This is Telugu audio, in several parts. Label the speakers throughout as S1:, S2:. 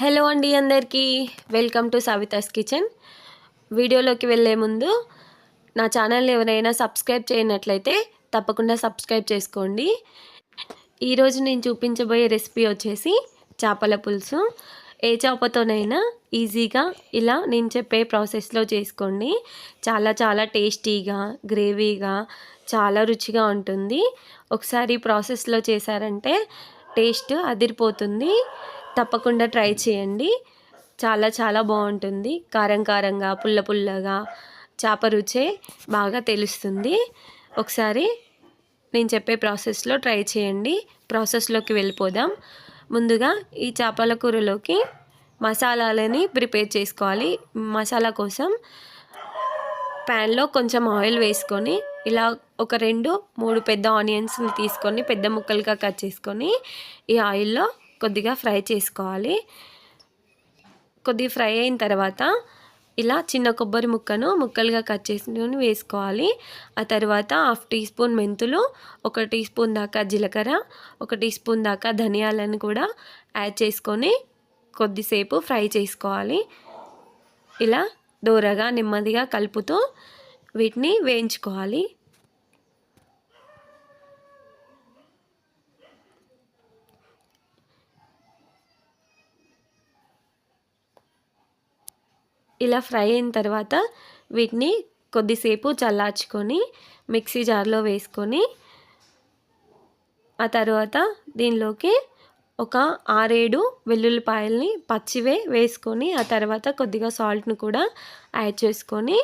S1: హలో అండి అందరికీ. Welcome to Savitha's kitchen. వీడియోలోకి వెళ్ళే ముందు నా ఛానల్ ఎవరైనా సబ్స్క్రైబ్ చేయనట్లయితే తప్పకుండా సబ్స్క్రైబ్ చేసుకోండి. ఈరోజు నేను చూపించబోయే రెసిపీ వచ్చేసి చేపల పులుసు. ఏ చేపతోనైనా ఈజీగా ఇలా నేను చెప్పే ప్రాసెస్లో చేసుకోండి. చాలా చాలా టేస్టీగా గ్రేవీగా చాలా రుచిగా ఉంటుంది. ఒకసారి ప్రాసెస్లో చేశారంటే టేస్ట్ అదిరిపోతుంది. తప్పకుండా ట్రై చేయండి. చాలా చాలా బాగుంటుంది. కారం కారంగా పుల్ల పుల్లగా చేప రుచే బాగా తెలుస్తుంది. ఒకసారి నేను చెప్పే ప్రాసెస్లో ట్రై చేయండి. ప్రాసెస్లోకి వెళ్ళిపోదాం. ముందుగా ఈ చేపల కూరలోకి మసాలాలని ప్రిపేర్ చేసుకోవాలి. మసాలా కోసం ప్యాన్లో కొంచెం ఆయిల్ వేసుకొని ఇలా ఒక రెండు మూడు పెద్ద ఆనియన్స్ని తీసుకొని పెద్ద ముక్కలుగా కట్ చేసుకొని ఈ ఆయిల్లో కొద్దిగా ఫ్రై చేసుకోవాలి. కొద్దిగా ఫ్రై అయిన తర్వాత ఇలా చిన్న కొబ్బరి ముక్కను ముక్కలుగా కట్ చేసుకొని వేసుకోవాలి. ఆ తర్వాత హాఫ్ టీ స్పూన్ మెంతులు ఒక టీ స్పూన్ దాకా జీలకర్ర ఒక టీ స్పూన్ దాకా ధనియాలను కూడా యాడ్ చేసుకొని కొద్దిసేపు ఫ్రై చేసుకోవాలి. ఇలా దూరగా నెమ్మదిగా కలుపుతూ వీటిని వేయించుకోవాలి. ఇలా ఫ్రై అయిన తర్వాత వీటిని కొద్దిసేపు చల్లార్చుకొని మిక్సీ జార్లో వేసుకొని ఆ తర్వాత దీనిలోకి ఒక ఆరేడు వెల్లుల్లిపాయల్ని పచ్చివే వేసుకొని ఆ తర్వాత కొద్దిగా సాల్ట్ను కూడా యాడ్ చేసుకొని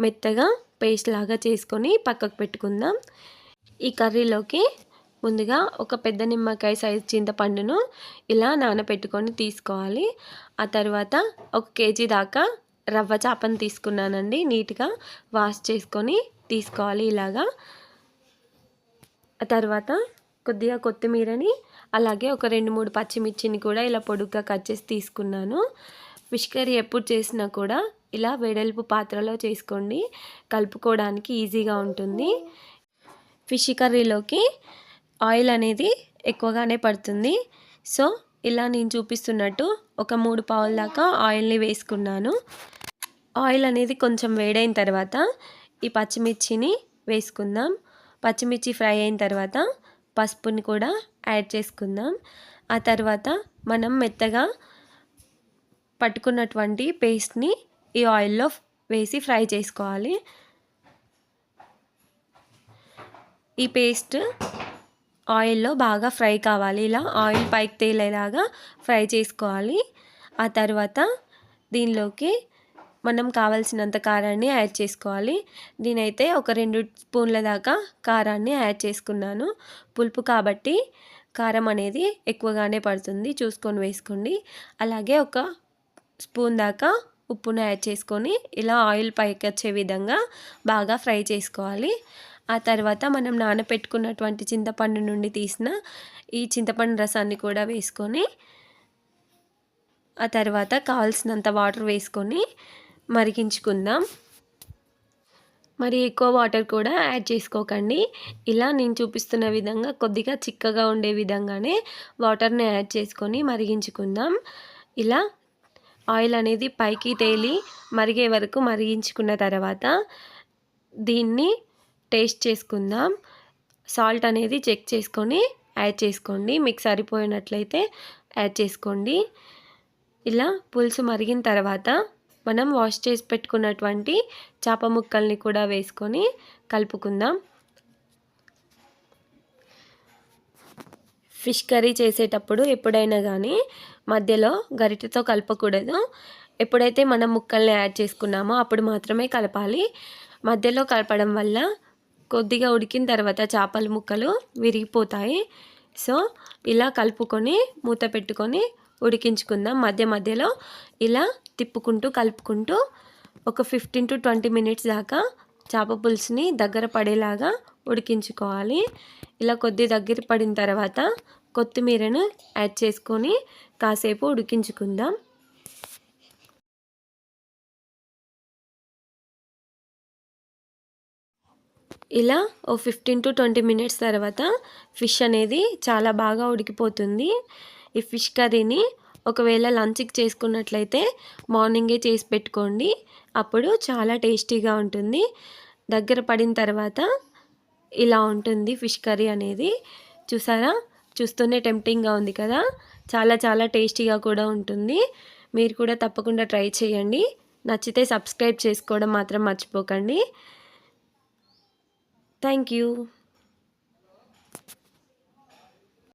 S1: మెత్తగా పేస్ట్ లాగా చేసుకొని పక్కకు పెట్టుకుందాం. ఈ కర్రీలోకి ముందుగా ఒక పెద్ద నిమ్మకాయ సైజ్ చింతపండును ఇలా నానబెట్టుకొని తీసుకోవాలి. ఆ తర్వాత ఒక కేజీ దాకా రవ్వ చేపను తీసుకున్నానండి నీట్గా వాష్ చేసుకొని తీసుకోవాలి ఇలాగా. తర్వాత కొద్దిగా కొత్తిమీరని అలాగే ఒక రెండు మూడు పచ్చిమిర్చిని కూడా ఇలా పొడుగ్గా కట్ చేసి తీసుకున్నాను. ఫిష్ కర్రీ ఎప్పుడు చేసినా కూడా ఇలా వెడల్పు పాత్రలో చేసుకోండి కలుపుకోవడానికి ఈజీగా ఉంటుంది. ఫిష్ కర్రీలోకి ఆయిల్ అనేది ఎక్కువగానే పడుతుంది. సో ఇలా నేను చూపిస్తున్నట్టు ఒక మూడు పావుల దాకా ఆయిల్ని వేసుకున్నాను. ఆయిల్ అనేది కొంచెం వేడైన తర్వాత ఈ పచ్చిమిర్చిని వేసుకుందాం. పచ్చిమిర్చి ఫ్రై అయిన తర్వాత పసుపుని కూడా యాడ్ చేసుకుందాం. ఆ తర్వాత మనం మెత్తగా పట్టుకున్నటువంటి పేస్ట్ని ఈ ఆయిల్లో వేసి ఫ్రై చేసుకోవాలి. ఈ పేస్ట్ ఆయిల్లో బాగా ఫ్రై కావాలి. ఇలా ఆయిల్ పైకి తేలేలాగా ఫ్రై చేసుకోవాలి. ఆ తర్వాత దీనిలోకి మనం కావాల్సినంత కారాన్ని యాడ్ చేసుకోవాలి. నేనైతే ఒక రెండు స్పూన్ల దాకా కారాన్ని యాడ్ చేసుకున్నాను. పులుపు కాబట్టి కారం అనేది ఎక్కువగానే పడుతుంది. చూసుకొని వేసుకోండి. అలాగే ఒక స్పూన్ దాకా ఉప్పును యాడ్ చేసుకొని ఇలా ఆయిల్ పైకి వచ్చే విధంగా బాగా ఫ్రై చేసుకోవాలి. ఆ తర్వాత మనం నానపెట్టుకున్నటువంటి చింతపండు నుండి తీసిన ఈ చింతపండు రసాన్ని కూడా వేసుకొని ఆ తర్వాత కావాల్సినంత వాటర్ వేసుకొని మరిగించుకుందాం. మరి ఎక్కువ వాటర్ కూడా యాడ్ చేసుకోకండి. ఇలా నేను చూపిస్తున్న విధంగా కొద్దిగా చిక్కగా ఉండే విధంగానే వాటర్ని యాడ్ చేసుకొని మరిగించుకుందాం. ఇలా ఆయిల్ అనేది పైకి తేలి మరిగే వరకు మరిగించుకున్న తర్వాత దీన్ని టేస్ట్ చేసుకుందాం. సాల్ట్ అనేది చెక్ చేసుకొని యాడ్ చేసుకోండి. మీకు సరిపోయినట్లయితే యాడ్ చేసుకోండి. ఇలా పులుసు మరిగిన తర్వాత మనం వాష్ చేసి పెట్టుకున్నటువంటి చేప ముక్కల్ని కూడా వేసుకొని కలుపుకుందాం. ఫిష్ కర్రీ చేసేటప్పుడు ఎప్పుడైనా కానీ మధ్యలో గరిటెతో కలపకూడదు. ఎప్పుడైతే మనం ముక్కల్ని యాడ్ చేసుకున్నామో అప్పుడు మాత్రమే కలపాలి. మధ్యలో కలపడం వల్ల కొద్దిగా ఉడికిన తర్వాత చేపల ముక్కలు విరిగిపోతాయి. సో ఇలా కలుపుకొని మూత పెట్టుకొని ఉడికించుకుందాం. మధ్య మధ్యలో ఇలా తిప్పుకుంటూ కలుపుకుంటూ ఒక ఫిఫ్టీన్ టు ట్వంటీ మినిట్స్ దాకా చేప పులుసుని దగ్గర పడేలాగా ఉడికించుకోవాలి. ఇలా కొద్ది దగ్గర పడిన తర్వాత కొత్తిమీరను యాడ్ చేసుకొని కాసేపు ఉడికించుకుందాం. ఇలా ఓ ఫిఫ్టీన్ టు ట్వంటీ మినిట్స్ తర్వాత ఫిష్ అనేది చాలా బాగా ఉడికిపోతుంది. ఈ ఫిష్ కర్రీని ఒకవేళ లంచ్కి చేసుకున్నట్లయితే మార్నింగే చేసి పెట్టుకోండి. అప్పుడు చాలా టేస్టీగా ఉంటుంది. దగ్గర పడిన తర్వాత ఇలా ఉంటుంది ఫిష్ కర్రీ అనేది. చూసారా? చూస్తూనే టెంప్టింగ్గా ఉంది కదా? చాలా చాలా టేస్టీగా కూడా ఉంటుంది. మీరు కూడా తప్పకుండా ట్రై చేయండి. నచ్చితే సబ్స్క్రైబ్ చేసుకోవడం మాత్రం మర్చిపోకండి. Thank you.